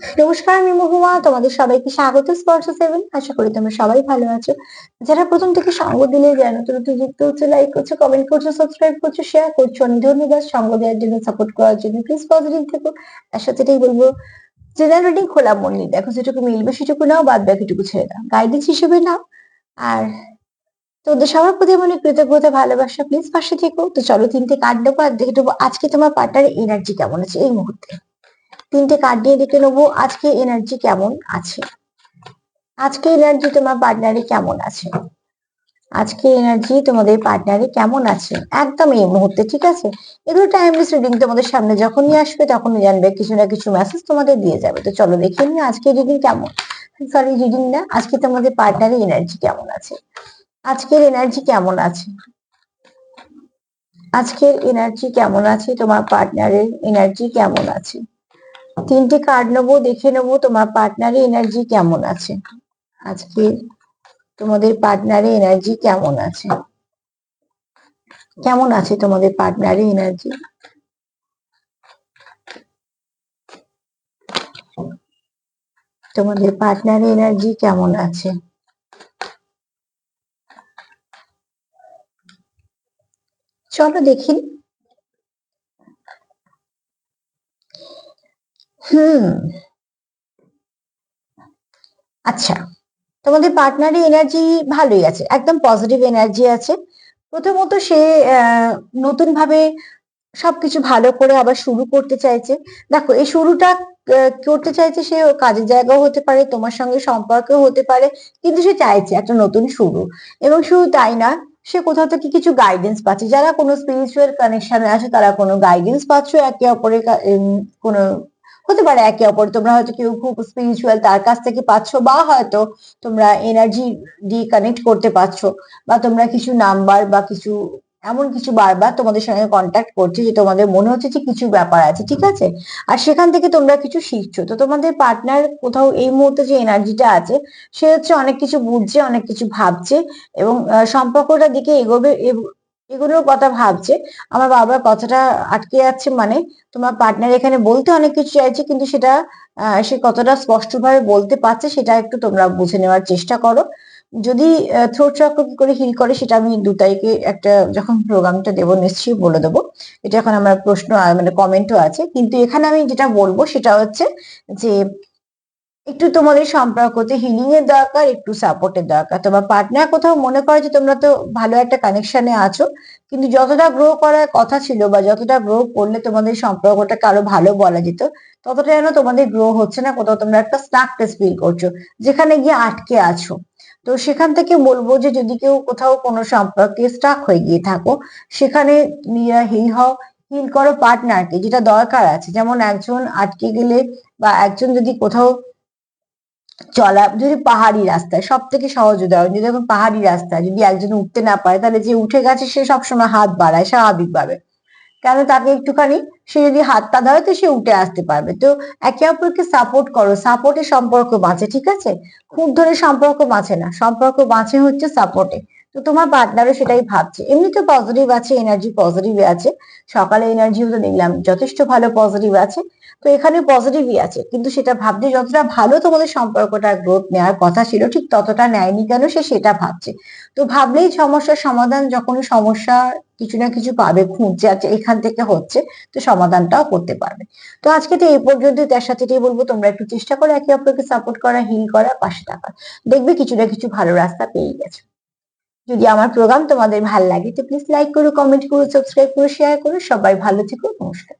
নমস্কার, আমি মহুয়া। তোমাদের সবাইকে স্বাগত স্পর্শ সেভেন। আশা করি তোমরা সবাই ভালো আছো। যারা প্রথম থেকে সঙ্গ দিলে, যারা নতুন নতুন যুক্ত হচ্ছে লাইক করছ কমেন্ট করছ সাবস্ক্রাইব করছ শেয়ার করছ, অনেক ধন্যবাদ সঙ্গ দেওয়ার জন্য সাপোর্ট করার জন্য। প্লিজ পজিটিভ থেকো। তার সাথে এটাই বলব জেনারেল রিডিং খোলা মন নিয়ে দেখো যেটুকু মিলবে সেটুকু নাও, বাদ বাকিটুকু ছেড়ে দাও। গাইডেন্স হিসেবে নাও। আর তোদের সবার প্রতি মনে কৃতজ্ঞতা, ভালোবাসা। প্লিজ পাশে থেকো। তো চলো তিনটে কার্ড দেবো আর দেখে দেবো আজকে তোমার পার্টনারের এনার্জি কেমন আছে এই মুহূর্তে। তিনটে কার্ড দিয়ে দেখে নেব। আজকে এনার্জি কেমন আছে? আজকে এনার্জি তোমার পার্টনারে কেমন আছে? আজকে এনার্জি তোমাদের পার্টনারে কেমন আছে? একদম এই মুহূর্তে, ঠিক আছে? এগুলো টাইমলেস রিডিং তোমাদের সামনে যখনই আসবে, তখনই জানবে, কিছু না কিছু মেসেজ তোমাদের দিয়ে যাবে। তো চলো দেখে নিই আজকে রিডিং কেমন। সরি রিডিং না, আজকে তোমাদের পার্টনারের এনার্জি কেমন আছে? আজকের এনার্জি কেমন আছে? আজকের এনার্জি কেমন আছে? তোমার পার্টনারের এনার্জি কেমন আছে? তিনটে কার্ড নেব, দেখে নেব তোমার পার্টনারের এনার্জি কেমন আছে। আজকে তোমাদের পার্টনারের এনার্জি কেমন আছে। কেমন আছে তোমাদের পার্টনারের এনার্জি তোমাদের পার্টনারের এনার্জি কেমন আছে? চলো দেখি। হুম। আচ্ছা তোমাদের পার্টনারের এনার্জি ভালোই আছে, একদম পজিটিভ এনার্জি আছে। প্রথমত সে নতুন ভাবে সবকিছু ভালো করে আবার শুরু করতে চাইছে। দেখো, এই শুরুটা করতে চাইছে সে কাজের জায়গাও হতে পারে, তোমার সঙ্গে সম্পর্কও হতে পারে, কিন্তু সে চাইছে একটা নতুন শুরু। এবং শুধু তাই না, সে কোথাও থেকে কিছু গাইডেন্স পাচ্ছে। যারা কোনো স্পিরিচুয়াল কানেকশনে আছে তারা কোনো গাইডেন্স পাচ্ছ, একে অপরের কোনো হতে পারে একে অপর। তোমরা হয়তো কেউ খুব স্পিরিচুয়াল তার কাছ থেকে পাচ্ছ বা হয়তো তোমরা এনার্জি দিয়ে কানেক্ট করতে পারছ বা তোমরা কিছু নাম্বার বা কিছু, এমন কিছু বারবার তোমাদের সঙ্গে কন্ট্যাক্ট করছে যে তোমাদের মনে হচ্ছে যে কিছু ব্যাপার আছে, ঠিক আছে? আর সেখান থেকে তোমরা কিছু শিখছো। তো তোমাদের পার্টনার কোথাও এই মুহূর্তে যে এনার্জিটা আছে, সে হচ্ছে অনেক কিছু বুঝছে, অনেক কিছু ভাবছে এবং সম্পর্কটার দিকে এগোবে এগুলোর কথা ভাবছে। আমার বাবার কথাটা আটকে যাচ্ছে মানে তোমার পার্টনার এখানে বলতে অনেক কিছু চাইছে কিন্তু সেটা সে কতটা স্পষ্টভাবে বলতে পারছে সেটা একটু তোমরা বুঝে নেওয়ার চেষ্টা করো। যদি থ্রোট চক্র কি করে হিল করে সেটা আমি দু তারিখে একটা যখন প্রোগ্রামটা দেবো নিশ্চয়ই বলে দেবো। এটা এখন আমার প্রশ্ন মানে কমেন্টও আছে। কিন্তু এখানে আমি যেটা বলব সেটা হচ্ছে যে একটু তোমাদের সম্পর্কতে হিলিং এর দরকার, একটু সাপোর্টের দরকার। তোমার পার্টনার কোথাও মনে করে যে তোমরা তো ভালো একটা কানেকশনে আছো, কিন্তু যতটা গ্রো করার কথা ছিল বা যতটা গ্রো করলে তোমাদের সম্পর্কটাকে আরও ভালো বলা যেত, ততটা যেন তোমাদের গ্রো হচ্ছে না, কোথাও তোমরা একটা স্টাকনেস ফিল করছ, যেখানে গিয়ে আটকে আছো। তো সেখান থেকে বলব যে যদি কেউ কোথাও কোনো সম্পর্কে স্টাক হয়ে গিয়ে থাকো, সেখানে হিল হও হিল করো পার্টনারকে যেটা দরকার আছে। যেমন একজন আটকে গেলে বা একজন যদি কোথাও চলা, যদি পাহাড়ি রাস্তায় সব থেকে সহজ উদাহরণ, যদি এখন পাহাড়ি রাস্তায় যদি একজন উঠতে না পারে, তাহলে যে উঠে গেছে সে সবসময় হাত বাড়ায় স্বাভাবিকভাবে। কেন তাকে একটুখানি, সে যদি হাত হাতটা ধরে, তো সে উঠে আসতে পারবে। তো একে অপরকে সাপোর্ট করো সাপোর্টে সম্পর্ক বাঁচে, ঠিক আছে? খুব ধরে সম্পর্ক বাঁচে না। সম্পর্ক বাঁচে হচ্ছে সাপোর্টে তো তোমার পার্টনারও সেটাই ভাবছে। এমনি তো পজিটিভ আছে এনার্জি পজিটিভ আছে। সকালে এনার্জিও তো দেখলাম, যথেষ্ট ভালো পজিটিভ আছে। তো এখানে পজিটিভই আছে। কিন্তু সেটা ভাবতে যতটা ভালো তোমাদের সম্পর্কটা গ্রোথ নেওয়ার কথা ছিল, ঠিক ততটা নেয়নি কেন সে সেটা ভাবছে। তো ভাবলেই সমস্যার সমাধান যখন সমস্যা কিছু না কিছু পাবে, খুঁজছে আছে এখান থেকে হচ্ছে, তো সমাধানটাও করতে পারবে। তো আজকে তো এই পর্যন্ত, তার সাথে এটাই বলব, তোমরা একটু চেষ্টা করো একে অপরকে সাপোর্ট করা হিল করা, পাশে থাকা। দেখবে কিছু না কিছু ভালো রাস্তা পেয়ে গেছে। যদি আমার প্রোগ্রাম তোমাদের ভালো লাগে তো প্লিজ লাইক করো কমেন্ট করো সাবস্ক্রাইব করো শেয়ার করো, সবাই ভালো থেকো, নমস্কার।